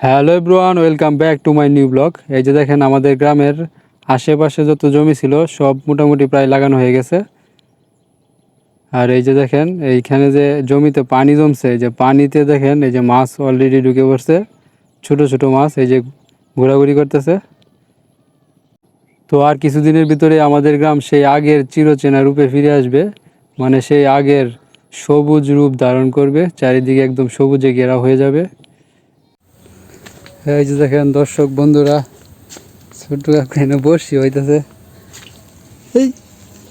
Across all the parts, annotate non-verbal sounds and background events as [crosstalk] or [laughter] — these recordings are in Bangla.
Hello everyone welcome back to my new blog এই যে দেখেন আমাদের গ্রামের আশেপাশে যত জমি ছিল, সব মোটামুটি প্রায় লাগানো হয়ে গেছে। আর এই যে দেখেন, এইখানে যে জমিতে পানি জমছে যে পানিতে দেখেন, এই যে মাছ অলরেডি ঢুকে পড়ছে। ছোট ছোট মাছ, এই যে ঘোরাঘুরি করতেছে। তো আর কিছুদিনের ভিতরে আমাদের গ্রাম সেই আগের চিরচেনা রূপে ফিরে আসবে। মানে সেই আগের সবুজ রূপ ধারণ করবে, চারিদিকে একদম সবুজে ঘেরা হয়ে যাবে। এই যে দেখেন দর্শক বন্ধুরা ছোট্ট এনে বসি হইতেছে। এই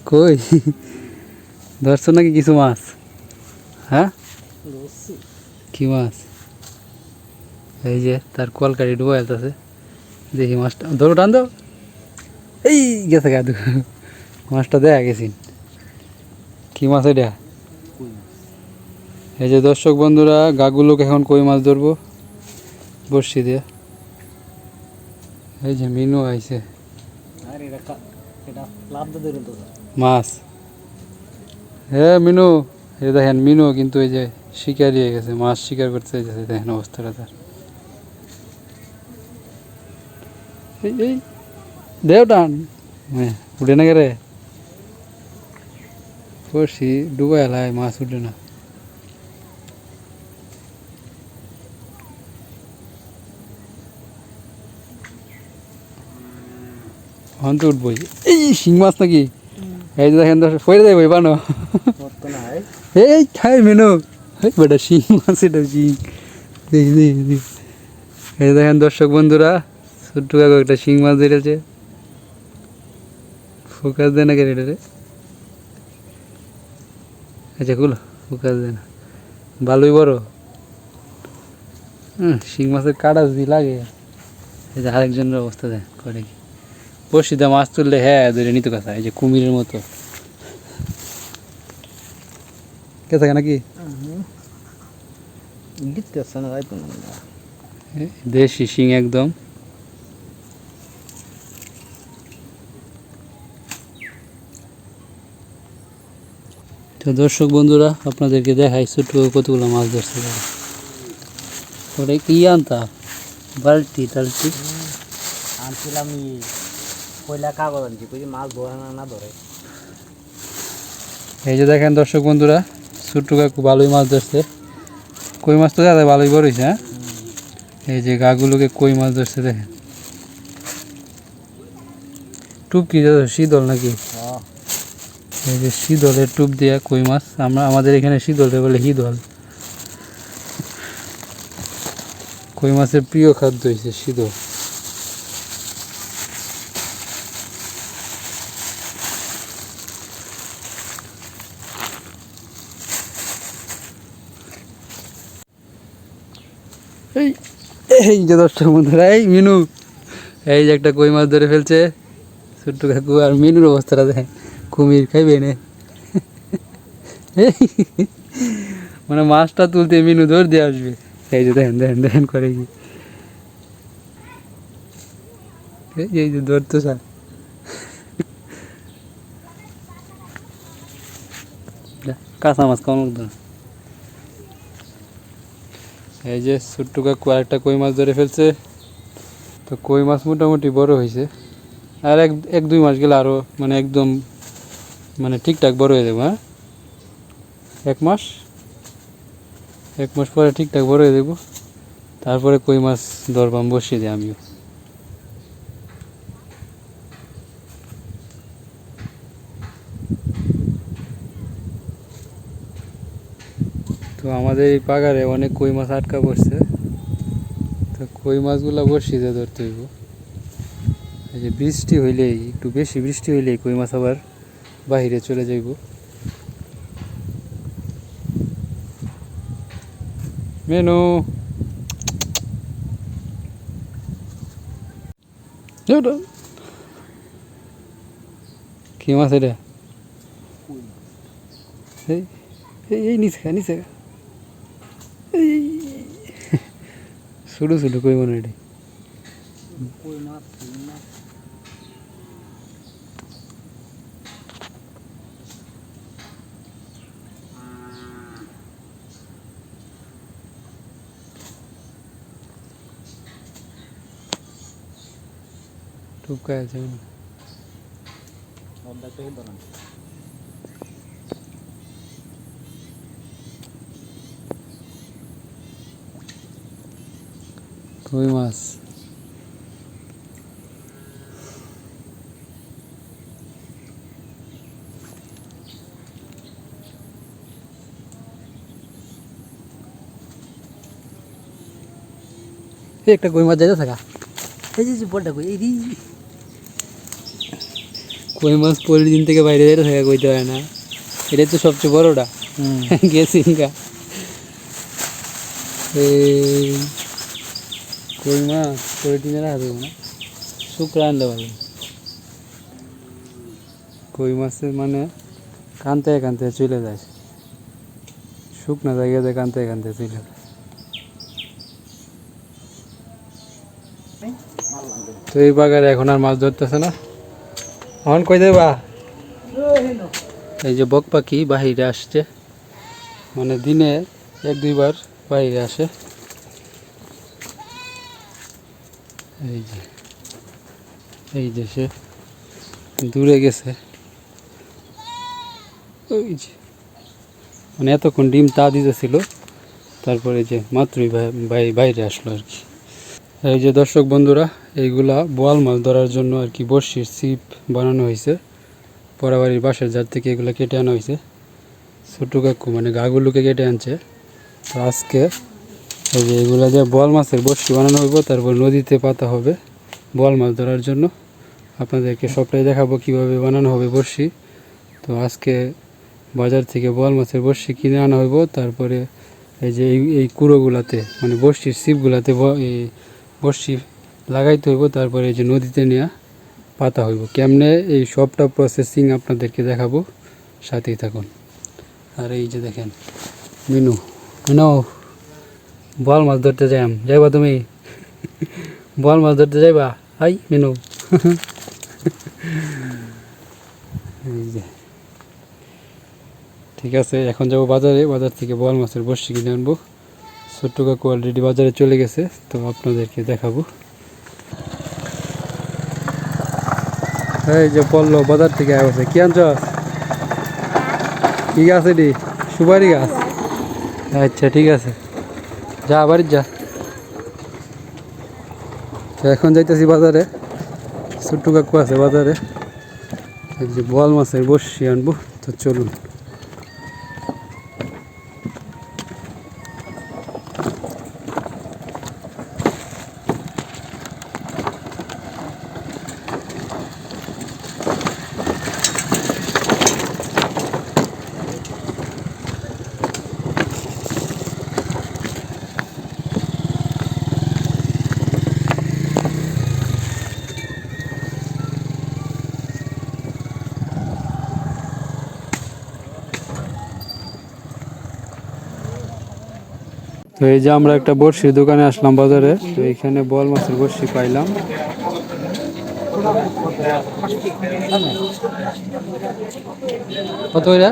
কই? ধরছো নাকি কিছু মাছ? হ্যাঁ? কি মাছ? এই যে তার কলকারি ডুবা যাচ্ছে দেখি মাছটা ধরো টান দাও। এই গেছে গাদু মাছটা দেখা গেছি। কি মাছ এটা? এই যে দর্শক বন্ধুরা গাগুলোকে এখন কই মাছ ধরবো? বসি দিয়ে এই যে মিনু আইছে। মাছ। হে মিনু এই দেখেন মিনু কিন্তু এই যে শিকারি হয়ে গেছে মাছ শিকার করতে যাচ্ছে দেখেন অবস্থাটা তার। এই এই দেও টান হ্যাঁ উঠে না রে? বসি ডুবাই এলায় মাছ উঠে না। হন তো উঠবই। এই শিং মাছ নাকি? এই যে দেখেন দর্শক ফেরে দেবো বানো এই খাই মেনো। এই বেটা শিং মাছ, এটা শিং। দেখি দেখি। এই দেখেন দর্শক বন্ধুরা, ছোট্ট কাকু একটা শিং মাছ ধরেছে। ফোকাস দেয় না কেন এটা আচ্ছা কুলো ফোকাস দেয় না। ভালোই বড়। হুম শিং মাছের কাটা যদি লাগে, এই যে আরেকজনের অবস্থা দেয় করে কি? বসিতে মাছ তুললে হ্যাঁ ধরে নিতে কথা এই যে কুমিরের মতো। কে থাকে নাকি? দেশি শিং একদম। তো দর্শক বন্ধুরা আপনাদেরকে দেখাই ছোট কতগুলো মাছ ধরছে। ওটা কি আনতা? বালতি টালতি? আনছিলাম ই কাগজ আনছি কই মাছ ধরে না না ধরে। এই যে দেখেন দর্শক বন্ধুরা ছোট্ট কাকু ভালোই মাছ ধরছে। কই মাছ তো দাদা ভালোই বড় হয়েছে হ্যাঁ এই যে গাগুলোকে কই মাছ ধরছে দেখেন। টুপ কি দাদা শীতল নাকি? হ্যাঁ। এই যে শীতলের টুপ দিয়া কই মাছ আমরা আমাদের এখানে শীতল বলে শীতল। কই মাছের প্রিয় খাদ্য হয়েছে শীতল এই এই যে দর্শক বন্ধুরা, এই মিনু, এই যে একটা কই মাছ ধরে ফেলছে, ছোট্ট কাকু আর মিনুর অবস্থাটা দেখেন, কুমির খাইবে নে। মানে মাছটা তুলতে মিনু ধর দিয়ে আসবে। এই যে দেখেন দেখেন দেখেন করে কি। এই যে ধরতো স্যার। কাঁচা মাছ কেমন না? এই যে ছোট্ট কাকু আরেকটা কই মাছ ধরে ফেলছে। তো কই মাছ মোটামুটি বড় হয়েছে আর এক এক দুই মাস গেলে আরও মানে একদম মানে ঠিকঠাক বড় হয়ে যাব হ্যাঁ? এক মাস? এক মাস পরে ঠিকঠাক বড় হয়ে যাব। তারপরে কই মাছ দরবাম বসিয়ে দিই আমিও তো আমাদের এই পাগারে অনেক কই মাছ আটকা পড়ছে। তো কই মাছগুলো দিয়ে ধরতে হইব। এই যে বৃষ্টি হইলেই একটু বেশি বৃষ্টি হইলেই কই মাছ আবার বাহিরে চলে যাইব। মেনু। কি মাছ এটা? এই নিচে নিচে સુડું સુડું કોઈ મને કોઈ ટૂંકાય છે কই মাছ একটা কই মাছ যাইতে থাকা। এই যে বড়টা কই এই কই মাছ পরের দিন থেকে বাইরে যেতে থাকে কইতে হয় না। এটাই তো সবচেয়ে বড়টা। [laughs] গেছি গা এই মাছ পরের দিনে রাখা না। শুক্র আনলে ভালো কই মাছের মানে কানতে কানতে চলে যায়। শুকনা জায়গাতে কানতে কানতে চলে যায়। তো এই বাগারে এখন আর মাছ ধরতেছে না। এখন কই দেবা? এই যে বক পাখি বাহিরে আসছে। মানে দিনে এক দুইবার বাইরে আসে। এই যে এই যে সে দূরে গেছে। ওই যে মানে এতক্ষণ ডিম তা দিতেছিল, তারপরে যে মাত্রই বাই- বাইরে আসলো আর কি। এই যে দর্শক বন্ধুরা, এইগুলা বোয়াল মাছ ধরার জন্য আর কি বড়শির ছিপ বানানো হয়েছে। পরাবাড়ির বাসার যার থেকে এগুলো কেটে আনা হয়েছে। ছোটো কাকু মানে গাগুলোকে কেটে আনছে। তো আজকে এই যে এগুলো যে বোয়াল মাছের বড়শি বানানো হইব, তারপর নদীতে পাতা হবে বোয়াল মাছ ধরার জন্য। আপনাদেরকে সবটাই দেখাবো কীভাবে বানানো হবে বড়শি। তো আজকে বাজার থেকে বোয়াল মাছের বড়শি কিনে আনা হইব, তারপরে এই যে এই এই কুড়োগুলাতে মানে বড়শির ছিপগুলাতে ব- এই বড়শি লাগাইতে হইব, তারপরে এই যে নদীতে নেওয়া পাতা হইব। কেমনে এই সবটা প্রসেসিং আপনাদেরকে দেখাবো, সাথেই থাকুন। আর এই যে দেখেন, মিনু মিনু। বল মাছ ধরতে যাইম যাইবা তুমি? বল মাছ ধরতে যাইবা? হাই, মিনু। ঠিক আছে, এখন যাব বাজারে। বাজার থেকে বল মাছের বড়শি কিনে আনব। ছোট্ট কাকু অলরেডি বাজারে চলে গেছে, তো আপনাদেরকে দেখাবো। এই যে পড়ল বাজার থেকে আসছে কি আনছ কি গাছ এটি? সুপারি গাছ। আচ্ছা ঠিক আছে। যা, বাড়ির যা। এখন যাইতেছি বাজারে। ছোট্ট কাকু আছে বাজারে। যে বল মাছের বসি আনব, তো চলুন। তো এই যে আমরা একটা বড়শির দোকানে আসলাম বাজারে তো এইখানে বল মাছের বড়শি পাইলাম। কত এটা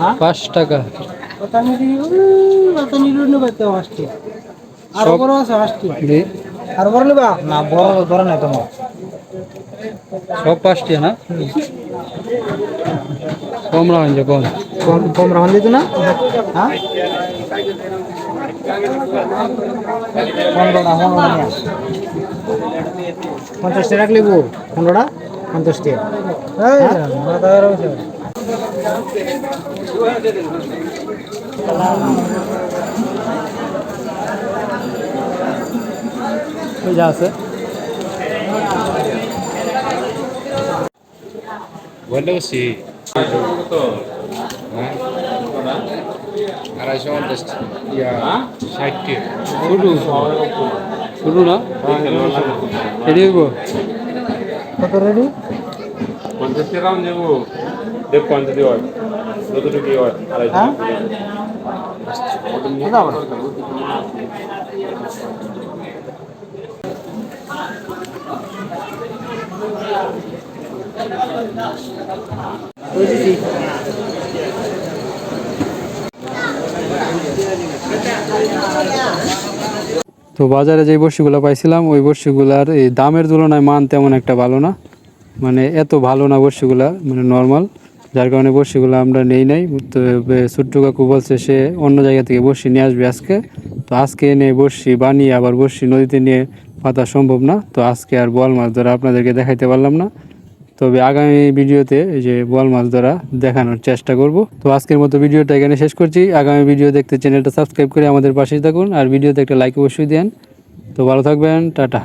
হ্যাঁ? পাঁচ টাকা। আরও বড় আছে হাসটি দি আর বড় নেবা? না বড় বড় নাই তোমার। সব পাঁচটি না? কম রাখেন যে কম। কম কম রাখুন দিত না হ্যাঁ পনেরোটা পনেরোটা নিয়ে আস। পঞ্চাশটা রাখলি বউ পনেরোটা পঞ্চাশটা ওই যা আছে বলেওছি আড়াইশো পঞ্চাশ ইয়া ষাটটি। শুরু। শুরু না? এটি হইব? কত রেডি পঞ্চাশ টাকা নেব। দেখ পঞ্চাশ হয়। যতটুকু হয় আড়াইশো। হ্যাঁ? তো বাজারে যে বর্ষিগুলো পাইছিলাম, ওই বর্ষিগুলার এই দামের তুলনায় মান তেমন একটা ভালো না। মানে এত ভালো না বর্ষিগুলা মানে নর্মাল যার কারণে বর্ষিগুলো আমরা নেই নাই। তো ছোট্ট কাকু বলছে সে অন্য জায়গা থেকে বর্ষি নিয়ে আসবে আজকে। তো আজকে এনে বর্ষি বানিয়ে আবার বর্ষি নদীতে নিয়ে পাতা সম্ভব না। তো আজকে আর বল মাছ ধরে আপনাদেরকে দেখাইতে পারলাম না। তবে আগামী ভিডিওতে এই যে বোয়াল মাছ ধরা দেখানোর চেষ্টা করব। তো আজকের মতো ভিডিওটা এখানে শেষ করছি। আগামী ভিডিও দেখতে চ্যানেলটা সাবস্ক্রাইব করে আমাদের পাশেই থাকুন। আর ভিডিওতে একটা লাইক অবশ্যই দেন। তো ভালো থাকবেন। টাটা।